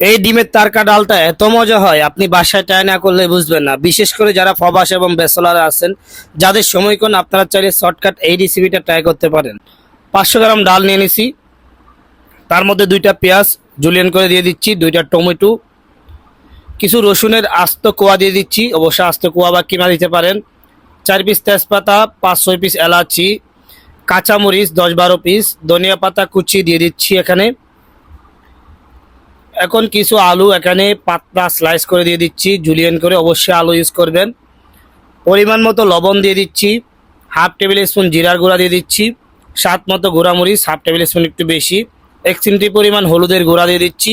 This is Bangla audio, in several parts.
এই ডিমের তারকা ডালটা এত মজা হয়, আপনি বাসায় ট্রাই না করলে বুঝবেন না। বিশেষ করে যারা প্রবাস এবং বেসলারে আছেন, যাদের সময় কোন আপনারা চাইলে শর্টকাট এই রেসিপিটা ট্রাই করতে পারেন। পাঁচশো গ্রাম ডাল নিয়ে নিছি। তার মধ্যে দুইটা পেঁয়াজ, জুলিয়ান করে দিয়ে দিচ্ছি, দুইটা টমেটো, কিছু রসুনের আস্ত কোয়া দিয়ে দিচ্ছি। অবশ্যই আস্ত কোয়া বা কিমা দিতে পারেন। চার পিস তেজপাতা, পাঁচ ছয় পিস এলাচি, কাঁচামরিচ, দশ বারো পিস, ধনিয়া পাতা কুচি দিয়ে দিচ্ছি এখানে। এখন কিছু আলু এখানে পাতলা স্লাইস করে দিয়ে দিচ্ছি জুলিয়ান করে অবশ্যই আলু ইউজ করবেন। পরিমাণ মতো লবণ দিয়ে দিচ্ছি হাফ টেবিল স্পুন জিরার গুঁড়া দিয়ে দিচ্ছি, স্বাদ মতো গুঁড়ামরিচ হাফ টেবিল স্পুন একটু বেশি, এক চিমটি পরিমাণ হলুদের গুঁড়া দিয়ে দিচ্ছি।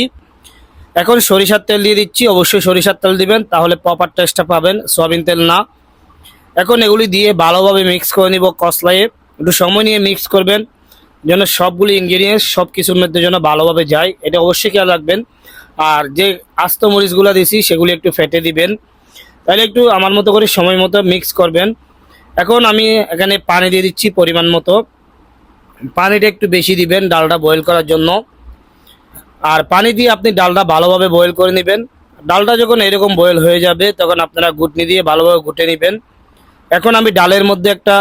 এখন সরিষার তেল দিয়ে দিচ্ছি, অবশ্যই সরিষার তেল দিবেন, তাহলে প্রপার টেস্টটা পাবেন, সয়াবিন তেল না। এখন এগুলি দিয়ে ভালোভাবে মিক্স করে নিব কসলাইয়ে একটু সময় নিয়ে মিক্স করবেন যেন সবগুলি ইনগ্রিডিয়েন্টস সব কিছুর মধ্যে যেন ভালোভাবে যায়, এটা অবশ্যই খেয়াল রাখবেন। আর যে আস্ত মরিচগুলো দিছি, সেগুলি একটু ফেটে দিবেন। তাহলে একটু আমার মতো করে সময় মতো মিক্স করবেন। এখন আমি এখানে পানি দিয়ে দিচ্ছি পরিমাণ মতো। পানিটা একটু বেশি দিবেন ডালটা বয়েল করার জন্য। আর পানি দিয়ে আপনি ডালটা ভালোভাবে বয়েল করে নেবেন। ডালটা যখন এরকম বয়েল হয়ে যাবে, তখন আপনারা ঘুটনি দিয়ে ভালোভাবে ঘুটে নেবেন। এখন আমি ডালের মধ্যে একটা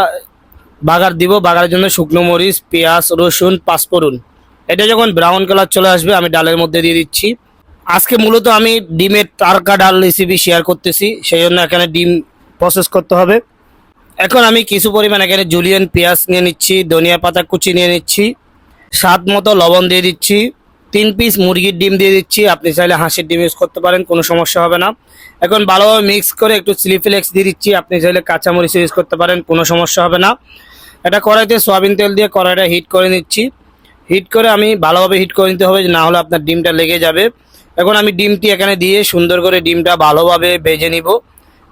বাগার দিব, বাগারের জন্য শুকনো মরিচ, পেঁয়াজ, রসুন, পাঁচফোড়ন। এটা যখন ব্রাউন কালার চলে আসবে, আমি ডালের মধ্যে দিয়ে দিচ্ছি। আজকে মূলত আমি ডিমের তারকা ডাল রেসিপি শেয়ার করতেছি সেই জন্য এখানে ডিম প্রসেস করতে হবে। এখন আমি কিছু পরিমাণ এখানে জুলিয়ান পেঁয়াজ নিয়ে নিচ্ছি, ধনিয়া পাতা কুচি নিয়ে নিচ্ছি, স্বাদ মতো লবণ দিয়ে দিচ্ছি। তিন পিস মুরগির ডিম দিয়ে দিচ্ছি। আপনি চাইলে হাঁসের ডিম ইউজ করতে পারেন, কোনো সমস্যা হবে না। এখন ভালোভাবে মিক্স করে একটু চিলি ফ্লেক্স দিয়ে দিচ্ছি। আপনি চাইলে কাঁচামরিচ ইউজ করতে পারেন, কোনো সমস্যা হবে না। এটা কড়াইতে সয়াবিন তেল দিয়ে কড়াইটা হিট করে নিচ্ছি। হিট করে আমি ভালোভাবে হিট করে নিতে হবে, না হলে আপনার ডিমটা লেগে যাবে। এখন আমি ডিমটি এখানে দিয়ে সুন্দর করে ডিমটা ভালোভাবে ভেজে নিব।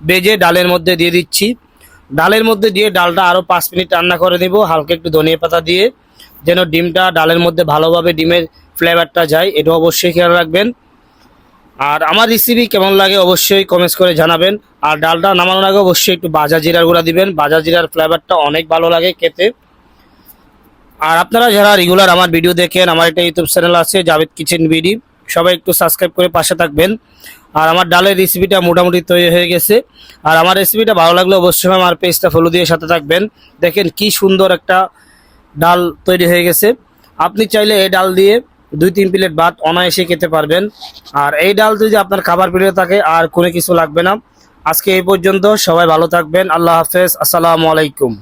ভেজে ডালের মধ্যে দিয়ে দিচ্ছি। ডালের মধ্যে দিয়ে ডালটা আরও পাঁচ মিনিট রান্না করে নিব, হালকা একটু ধনিয়া পাতা দিয়ে। যেন ডিমটা ডালের মধ্যে ভালোভাবে ডিমের ফ্লেভারটা যায়, এটা অবশ্যই খেয়াল রাখবেন। আর আমার রেসিপি কেমন লাগে অবশ্যই কমেন্টস করে জানাবেন। আর ডালটা নামানোর আগে অবশ্যই একটু বাজা জিরার গুঁড়া দিবেন। বাজা জিরার ফ্লেভারটা অনেক ভালো লাগে খেতে। আর আপনারা যারা রেগুলার আমার ভিডিও দেখেন, আমার একটা ইউটিউব চ্যানেল আছে জাভেদ কিচেন বিডি সবাই একটু সাবস্ক্রাইব করে পাশে থাকবেন। আর আমার ডালের রেসিপিটা মোটামুটি তৈরি হয়ে গেছে। আর আমার রেসিপিটা ভালো লাগলে অবশ্যই আমার পেজটা ফলো দিয়ে সাথে থাকবেন। দেখেন কি সুন্দর একটা ডাল তৈরি হয়ে গেছে। আপনি চাইলে এই ডাল দিয়ে দুই তিন প্লেট ভাত অনায়াসে খেতে পারবেন। আর এই ডাল যদি আপনার খাবার প্রিয় থাকে, আর কোনো কিছু লাগবে না। আজকে এই পর্যন্ত সবাই ভালো থাকবেন। আল্লাহ হাফেজ। আসসালামু আলাইকুম।